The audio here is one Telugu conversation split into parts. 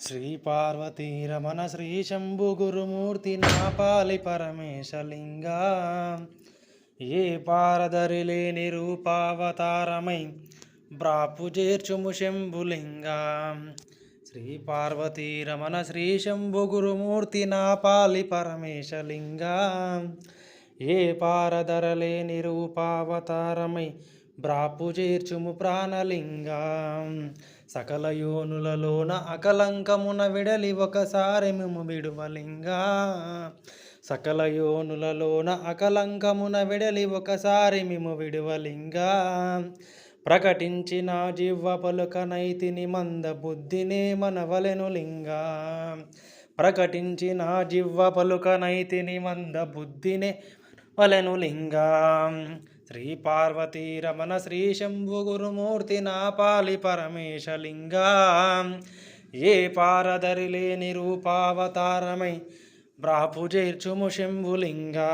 శ్రీ పార్వతీ శ్రీ శంభు గురుమూర్తి నాపాలి పరమేశలింగా. ఏ పారదరి లేని రూపావతారమై బ్రాపు చేర్చుము శంభులింగా. శ్రీ పార్వతీ శ్రీ శంభు గురుమూర్తి నాపాలి పరమేశలింగా. ఏ పారదర లేని రూపావతారమై బ్రాపు చేర్చుము ప్రాణలింగా. సకల యోనులలోన అకలంకమున విడలి ఒకసారి మేము విడువలింగా. సకల యోనులలోన అకలంకమున విడలి ఒకసారి మేము విడువలింగా. ప్రకటించిన జివ్వ పలుకనైతిని మంద బుద్ధినే మనవలెను లింగా. ప్రకటించిన జివ్వ పలుకనైతిని మంద బుద్ధినే వలెను లింగా. శ్రీ పార్వతీ రమణ శ్రీ శంభు గురుమూర్తి నాపాలి పరమేశలింగా. ఏ పారదరి లేని రూపావతారమై బ్రాపుజేర్చుము శంభులింగా.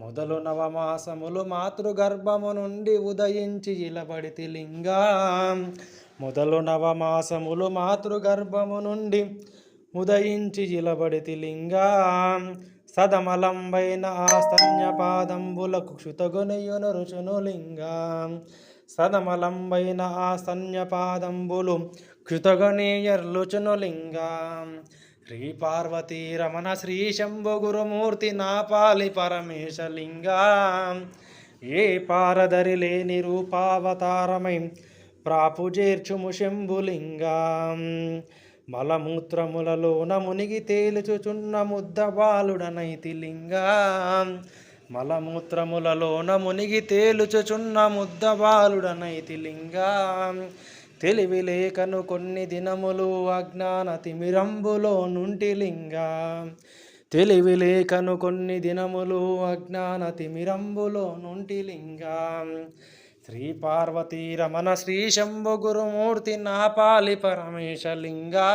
మొదలు నవమాసములు మాతృగర్భము నుండి ఉదయించి ఇలబడితి లింగా. మొదలు నవమాసములు మాతృగర్భము నుండి ఉదయించి ఇలబడితి లింగా. సదమలంబైన ఆస్తన్యపాదంబులకు క్షుతగొనయును రుచును సదమలంబైన ఆస్తన్యపాదంబులు క్షుతగణీయర్లుచునులింగా శ్రీ పార్వతీ రమణ శ్రీ శంభు గురుమూర్తి నాపాలి పరమేశలింగా. ఏ పారదరి లేని రూపావతారమై ప్రాపుజేర్చుము శంభులింగా. మలమూత్రములలోన మునిగి తేలుచుచున్న ముద్ద బాలుడనైతి లింగా మలమూత్రములలోన మునిగి తేలుచుచున్న ముద్ద బాలుడనైతి లింగా తెలివి లేకను కొన్ని దినములు అజ్ఞాన తిమిరంబులో నుంటి లింగా తెలివి లేకను కొన్ని దినములు అజ్ఞాన తిమిరంబులో నుంటి లింగా శ్రీ పార్వతీ రమణ శ్రీ శంభు గురుమూర్తి నాపాలి పరమేశలింగా.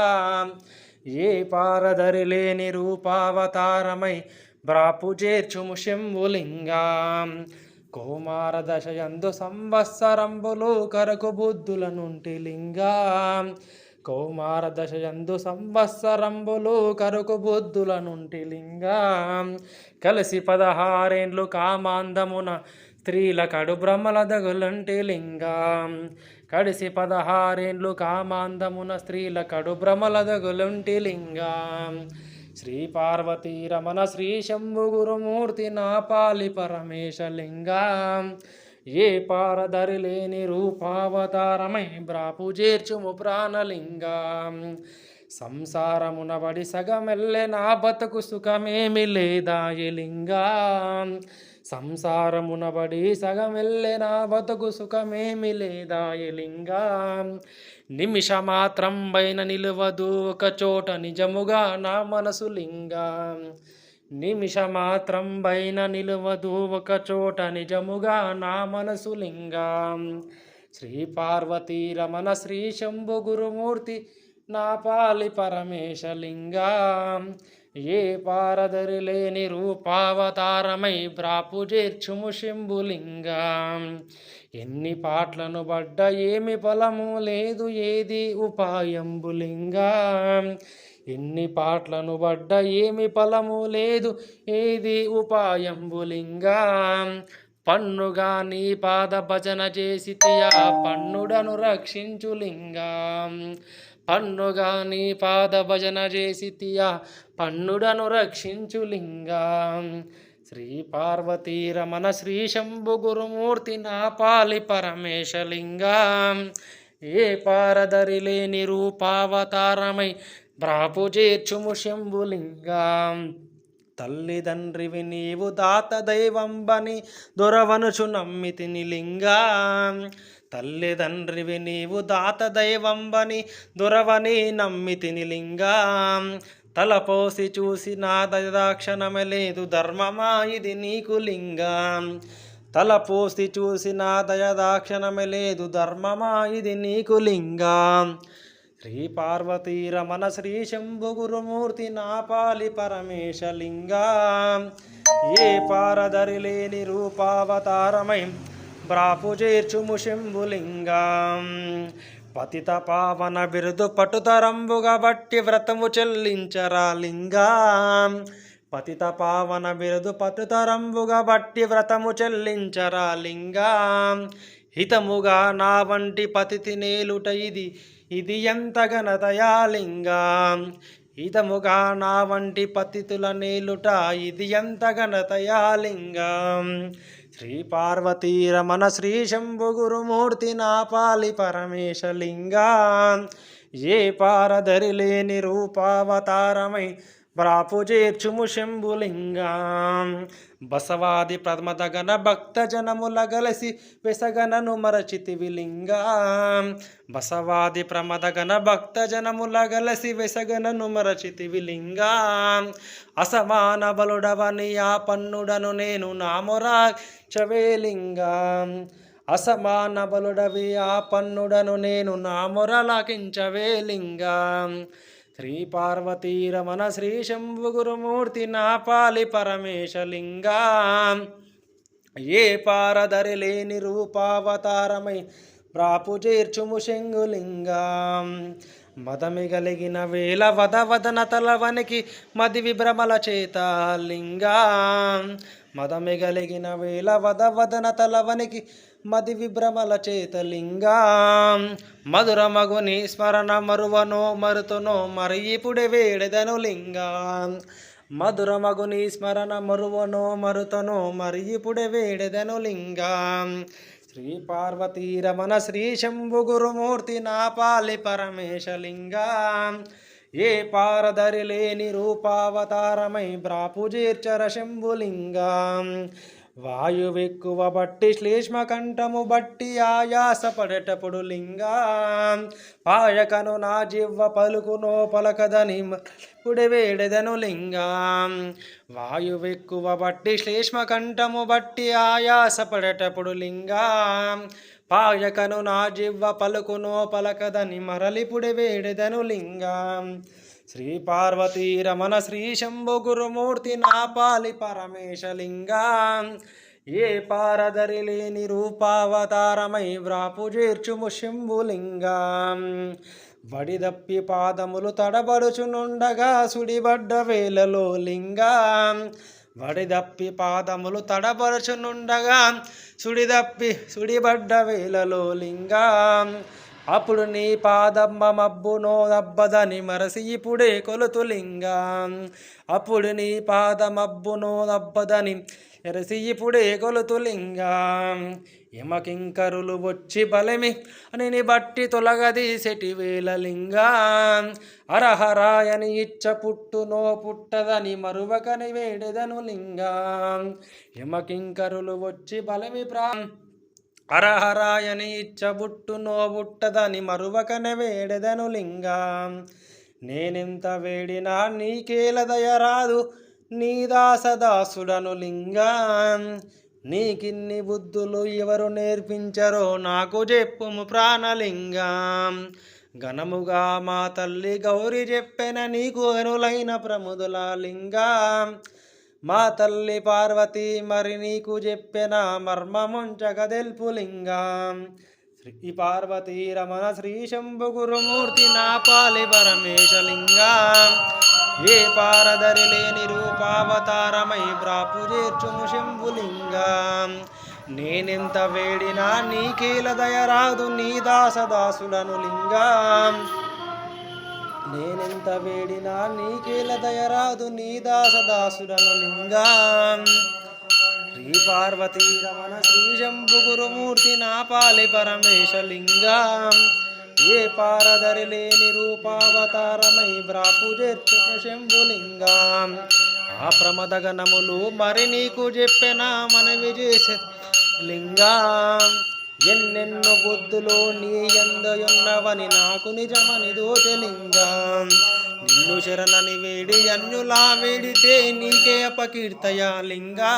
ఏ పారదరి లేని రూపావతారమై బ్రాపు చేర్చుము శంభులింగా. కౌమార దశయందు సంవత్సరంబులు కరకు బుద్ధుల నుండి లింగా. కౌమార దశయందు సంవత్సరంబులు కరుకు బుద్ధుల నుండి లింగా. కలిసి పదహారేండ్లు కామాందమున స్త్రీల కడు భ్రమల దగులంటి లింగం. కడిసి పదహారేండ్లు కామాందమున స్త్రీల కడు భ్రమల దగులంటి లింగం. శ్రీ పార్వతీ రమణ శ్రీ శంభు గురుమూర్తి నాపాలి పరమేశలింగం ఏ పారదరి లేని రూపావతారమై బ్రాపు చేర్చుము ప్రాణలింగం. సంసారమున బడి సగమెల్లె నా బతుకు సుఖమేమి లేదా లింగం? సంసారమునబడి సగం సగమెల్లె బతుకు సుఖమేమి లేదా? లింగం నిమిష మాత్రం పైన నిలువదు. ఒక చోట నిజముగా నా మనసు లింగా నిమిష మాత్రం పైన నిలువదు. ఒక చోట నిజముగా నా మనసు లింగా శ్రీ పార్వతీ రమణ శ్రీ శంభు గురుమూర్తి నా పాలి పరమేశలింగా ఏ పారదరి లేని రూపావతారమై బ్రాపు చేర్చుము శంభులింగం ఎన్ని పాటలను బడ్డ ఏమి ఫలము లేదు ఏది ఉపాయంబులింగం. ఎన్ని పాటలను బడ్డ ఏమి ఫలము లేదు ఏది ఉపాయంబులింగం. పన్నుగా నీ పాద భజన చేసి పన్నుడను రక్షించులింగం. పన్నుగా నీ పాద భజన పన్నుడను రక్షించు లింగా. శ్రీ పార్వతీ రమణ శ్రీ శంభు గురుమూర్తి నా పాలి పరమేశలింగా ఏ పారదరి లేని రూపావతారమై బ్రాపు చేర్చుము శంభులింగా తల్లిదండ్రివి నీవు దాత దైవంబని దొరవనుచు నమ్మితిని లింగా. తల్లిదండ్రివి నీవు దాత దైవంబని దురవని నమ్మితిని లింగా. తలపోసి చూసి నా దయాక్షణమే లేదు ధర్మమా ఇది నీకు లింగం. తలపోసి చూసి నా దయదాక్షణమే లేదు ధర్మమా ఇది నీకు లింగం. శ్రీ పార్వతీ రమణ శ్రీ శంభు గురుమూర్తి నాపాలి పరమేశలింగా ఏ పారదరి లేని రూపావతారమై బ్రాపు శంభులింగం పతిత పావన బిరుదు పటుతరంబుగా బట్టి వ్రతము చెల్లించరా లింగా. పతిత పావన బిరుదు పటుతరంబుగా బట్టి వ్రతము చెల్లించరా లింగా. హితముగా నా వంటి పతితి నేలుట ఇది ఇది ఎంత ఘనతయా లింగా. హితముగా నా వంటి పతితుల నేలుట ఇది ఎంత ఘనతయా లింగా. శ్రీ పార్వతీ రమణ శ్రీ శంభు గురుమూర్తి నాపాలి పరమేశలింగా ఏ పారధరి లేని రూపావతారమై ప్రాపుజేర్చుము శంభులింగా బసవాది ప్రమదగన భక్త జనముల గలసి వెసగనను మరచితివి లింగా బసవాది ప్రమదగన భక్త జనముల గలసి వెసగనను మరచితివి లింగా అసమాన బలుడవని ఆ పన్నుడను నేను నామురా చవేలింగా అసమాన బలుడవి ఆ పన్నుడను నేను నా శ్రీ పార్వతీ రమణ శ్రీ శంభు గురుమూర్తి నా పాలి పరమేశలింగా. ఏ పారదరి లేని రూపావతారమై ప్రాపు చేర్చుము శంగులింగా. మదమిగలిగిన వేల వద వదన తలవనికి మది విభ్రమల చేత లింగా. మదమిగలిగిన వేళ వేల వద వదన తలవనికి మది విభ్రమల చేతలింగా మధుర మగుని స్మరణ మరువనో మరుతునో మరి ఇప్పుడే వేడెదను లింగా. మధుర మగుని స్మరణ మరువనో మరుతనో మరి ఇప్పుడే వేడెదను లింగా. శ్రీ పార్వతీ రమణ శ్రీ శంభు గురుమూర్తి నా పాలి పరమేశలింగా ఏ పారదరి లేని రూపావతారమై బ్రాపు శంభులింగా. వాయువెక్కువ బట్టి శ్లేష్మ కంఠము బట్టి ఆయాస పడేటప్పుడు లింగా. పాయకను నా జివ్వ పలుకునో పలకదని ఇప్పుడు వేడెదను లింగా. వాయువెక్కువ బట్టి శ్లేష్మ కంఠము బట్టి ఆయాస పడేటప్పుడు లింగా. పాయకను నా జివ్వ పలుకునో పలకదని మరలిపుడి వేడెదను లింగం. శ్రీ పార్వతీ రమణ శ్రీ శంభు గురుమూర్తి నా పాలి పరమేశలింగం ఏ పారదరి లేని రూపావతారమై వ్రాపు చేర్చుము శంభులింగా వడిదప్పి పాదములు తడబడుచునుండగా సుడిబడ్డ వేలలో లింగం. వడిదప్పి పాదములు తడపరచునుండగా సుడిదప్పి సుడిబడ్డ వేలలో లింగా. అప్పుడు నీ పాదమ్మ మబ్బు నోదబ్బదని మరసి ఇప్పుడే కొలుతులింగా అప్పుడు నీ పాదమబ్బు నోదబ్బదని ఎరసి ఇప్పుడే కొలుతులింగా యమకింకరులు వచ్చి బలమి అని బట్టి బట్టి తొలగదీసెటి వేలలింగా అరహరాయని ఇచ్చ పుట్టునో పుట్టదని మరువకని వేడెదను లింగా. యమకింకరులు వచ్చి బలమి ప్రా అరహరాయని ఇచ్చబుట్టు నోబుట్టదని మరువకని వేడెదను లింగా. నేనెంత వేడినా నీకేల దయ రాదు నీదాసదాసుడను లింగా. నీకిన్ని బుద్ధులు ఎవరు నేర్పించరో నాకు చెప్పుము ప్రాణలింగం. ఘనముగా మా తల్లి గౌరి చెప్పెన నీకు అనులైన ప్రముదుల లింగా. మా తల్లి పార్వతి మరి నీకు చెప్పిన మర్మముంచక తెలుపులింగా శ్రీ పార్వతీ రమణ శ్రీ శంభు గురుమూర్తి నా పాలి ఏ పారదరి లేని రూపావతారమై ప్రాపు చేర్చుము శంభులింగా. నేనెంత వేడినా నీకేల దయరాదు నీ దాసదాసులను లింగా. నేనెంత వేడినా నీకేల దయరాదు నీ దాసదాసులను లింగా. శ్రీ పార్వతీ రమణ శ్రీ శంభు గురుమూర్తి నా పాలి పరమేశలింగా. ఏ పారదరి లేని రూపావతారమై బ్రాపు శంభులింగా. ఆ ప్రమదగణములు మరి నీకు చెప్పిన మనవి చేసే లింగా. ఎన్నెన్నో బుద్ధులు నీ ఎందయున్నవని నాకు నిజమని దోచలింగా నిన్ను శరణని వేడి అన్యులా వేడితే నీకే అపకీర్తయా లింగా.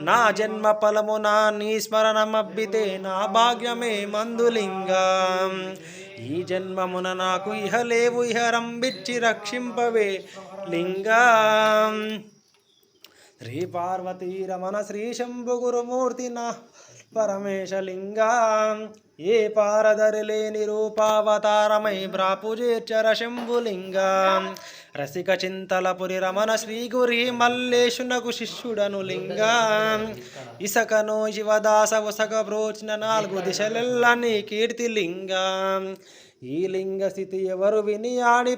నా జన్మ ఫలము నా నీ స్మరణమబ్బితే నా భాగ్యమే మందులింగా. ఈ జన్మమున నాకు ఇహలేవు ఇహరంబిచ్చి రక్షింపవే లింగా. శ్రీ పార్వతీ రమణ శ్రీ శంభు గురుమూర్తి నా పరమేశలింగా ఏ పారదరిలేని రూపావతారమై బ్రాపుజేర్చర శంభులింగా రసిక చింతలపురి రమణ శ్రీ గురి మల్లేశునకు శిష్యుడను లింగ. ఇసకను శివదాస ఉసక బ్రోచిన నాలుగు దిశలెల్ల నీ కీర్తి ఈ లింగ స్థితి ఎవరు విని ఆడి